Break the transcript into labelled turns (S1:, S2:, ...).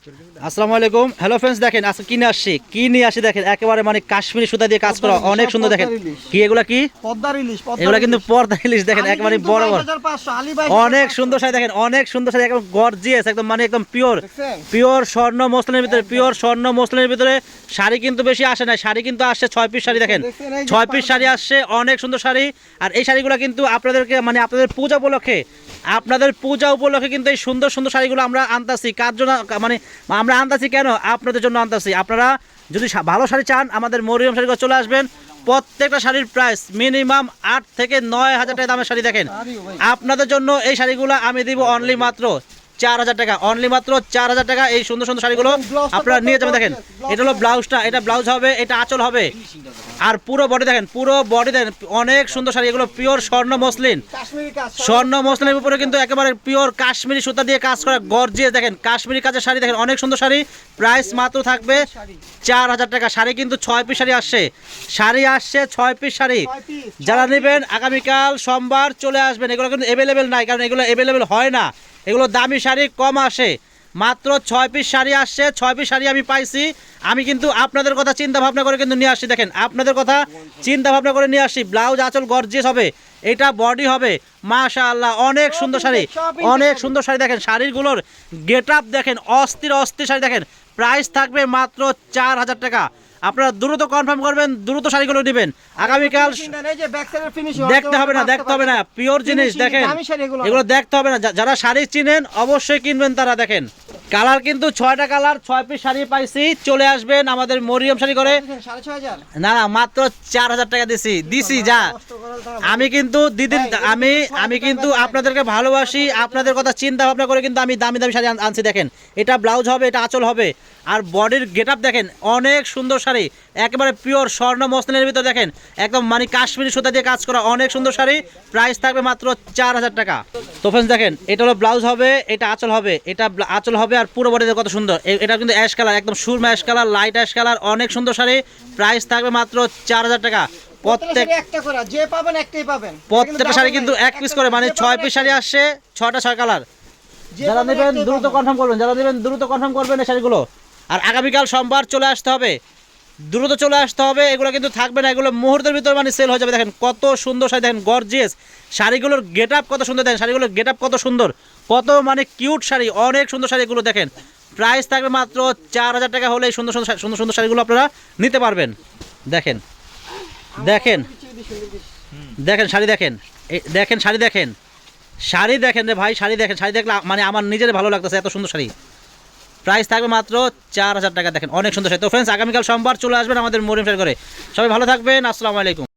S1: আসসালামু আলাইকুম। Hello friends দেখেন আজকে কিনে আসছি? কি নিয়ে আসি দেখেন একেবারে মানে কাশ্মীরি সুতা দিয়ে কাজ করা। অনেক সুন্দর দেখেন। কি এগুলা কি?
S2: পদ্মার ইলিশ
S1: এগুলা কিন্তু পর্দা ইলিশ দেখেন একেবারে বড় বড়। অনেক সুন্দর শাড়ি দেখেন অনেক সুন্দর শাড়ি একদম গর্জিয়াস একদম মানে একদম পিওর পিওর স্বর্ণ মসলিনের ভিতরে পিওর স্বর্ণ মসলিনের ভিতরে শাড়ি কিন্তু বেশি আসে না শাড়ি কিন্তু আসছে ছয় পিস শাড়ি দেখেন। ছয় পিস শাড়ি আসছে অনেক সুন্দর শাড়ি। আর এই শাড়িগুলো কিন্তু আপনাদেরকে মানে আপনাদের পূজা উপলক্ষে আপনাদের পূজা উপলক্ষে কিন্তু এই সুন্দর সুন্দর শাড়িগুলো আমরা আনতাছি। কার জন্য মানে আমরা আনতাছি কেন? আপনাদের জন্য আনতাছি। আপনারা যদি ভালো শাড়ি চান, আমাদের মরিয়ম শাড়ি চলে আসবেন। প্রত্যেকটা শাড়ির প্রাইস মিনিমাম আট থেকে নয় হাজার টাকা দামের শাড়ি দেখেন। আপনাদের জন্য এই শাড়িগুলো আমি দিব অনলি মাত্র। চার হাজার টাকা। অনলি মাত্র চার হাজার টাকা এই সুন্দর সুন্দর শাড়িগুলো আপনারা নিয়ে যাবেন দেখেন এটা হলো ব্লাউজটা এটা ব্লাউজ হবে এটা আঁচল হবে। আর পুরো বডি দেখেন পুরো বডি দেখেন অনেক সুন্দর শাড়ি এগুলো পিওর স্বর্ণ মসলিন। স্বর্ণ মসলিনের উপরে কিন্তু একেবারে পিওর কাশ্মীরি সুতা দিয়ে কাজ করা গর্জিয়াস দেখেন কাশ্মীরি কাজের শাড়ি দেখেন অনেক সুন্দর শাড়ি। প্রাইস মাত্র থাকবে চার হাজার টাকা শাড়ি কিন্তু ছয় পিস শাড়ি আসছে। শাড়ি আসছে ছয় পিস শাড়ি। যারা নেবেন আগামীকাল সোমবার চলে আসবেন এগুলো কিন্তু অ্যাভেলেবেল নাই কারণ এগুলো অ্যাভেলেবেল হয় না। এগুলো দামি শাড়ি কম আসে। মাত্র ছয় পিস শাড়ি আসছে, ছয় পিস শাড়ি আমি পাইছি। আমি কিন্তু আপনাদের কথা চিন্তা ভাবনা করে কিন্তু নিয়ে আসছি, দেখেন, আপনাদের কথা চিন্তা ভাবনা করে নিয়ে আসছি। ব্লাউজ আঁচল গর্জিয়াস হবে, এটা বডি হবে। মাশা আল্লাহ অনেক সুন্দর শাড়ি, অনেক সুন্দর শাড়ি, দেখেন, শাড়িগুলোর গেট আপ দেখেন, অস্থির অস্থির শাড়ি, দেখেন প্রাইস থাকবে মাত্র চার হাজার টাকা। আপনারা দ্রুত কনফার্ম করবেন দ্রুত শাড়িগুলো নেবেন। আগামীকাল দেখতে হবে না দেখতে হবে না। পিওর জিনিস দেখেন।
S2: এগুলো
S1: দেখতে হবে না। যারা শাড়ি চিনেন অবশ্যই কিনবেন তারা দেখেন। কালার কিন্তু ছয়টা কালার, ছয় পিস শাড়ি পাইছি। চলে আসবেন আমাদের মরিয়ম শাড়ি করে না না, মাত্র চার হাজার টাকা দিছি। দিছি যা। আমি কিন্তু দিদির আমি আমি কিন্তু আপনাদেরকে ভালোবাসি। আপনাদের কথা চিন্তা ভাবনা করে কিন্তু আমি দামি দামি শাড়ি আনছি, দেখেন। এটা ব্লাউজ হবে, এটা আঁচল হবে। আর বডির গেট দেখেন, অনেক সুন্দর শাড়ি। একেবারে পিওর স্বর্ণ মসলিনের ভিতর দেখেন। একদম মানে কাশ্মীরি সুতা দিয়ে কাজ করা অনেক সুন্দর শাড়ি। প্রাইস থাকবে মাত্র চার হাজার টাকা। তো ফ্রেন্ডস দেখেন, এটা হলো ব্লাউজ হবে, এটা আঁচল হবে, এটা আঁচল হবে আর পুরো বডিতে কত সুন্দর। এটা কিন্তু অ্যাশ কালার একদম Surma ash colour light ash colour অনেক সুন্দর শাড়ি। প্রাইস থাকবে মাত্র চার হাজার টাকা। প্রত্যেক
S2: প্রত্যেক একটা করে যে পাবেন একটাই পাবেন।
S1: প্রত্যেকটা শাড়ি কিন্তু এক পিস করে মানে ছয় পিস শাড়ি আসছে ছয়টা ছয় কালার। যারা নেবেন দ্রুত কনফার্ম করবেন যারা নেবেন দ্রুত কনফার্ম করবেন এই শাড়িগুলো। আর আগামীকাল সোমবার চলে আসতে হবে। দ্রুত চলে আসতে হবে। এগুলো কিন্তু থাকবে না। এগুলো মুহূর্তের ভিতর মানে সেল হয়ে যাবে। দেখেন কত সুন্দর শাড়ি। দেখেন গর্জিয়াস শাড়িগুলোর গেট আপ কত সুন্দর। দেখেন শাড়িগুলোর গেট আপ কত সুন্দর। কত মানে কিউট শাড়ি। অনেক সুন্দর শাড়িগুলো দেখেন। প্রাইস থাকবে মাত্র চার হাজার টাকা হলে সুন্দর সুন্দর সুন্দর সুন্দর শাড়িগুলো আপনারা নিতে পারবেন। দেখেন। দেখেন। দেখেন শাড়ি দেখেন। দেখেন শাড়ি দেখেন। শাড়ি দেখেন রে ভাই, শাড়ি দেখেন। শাড়ি দেখলে মানে আমার নিজের ভালো লাগতেছে এত সুন্দর শাড়ি। প্রাইস থাকবে মাত্র চার হাজার টাকা। দেখেন, অনেক সুন্দর তো ফ্রেন্ডস আগামীকাল সোমবার চলে আসবেন আমাদের মরিম করে সবাই ভালো থাকবেন, আসসালামু আলাইকুম।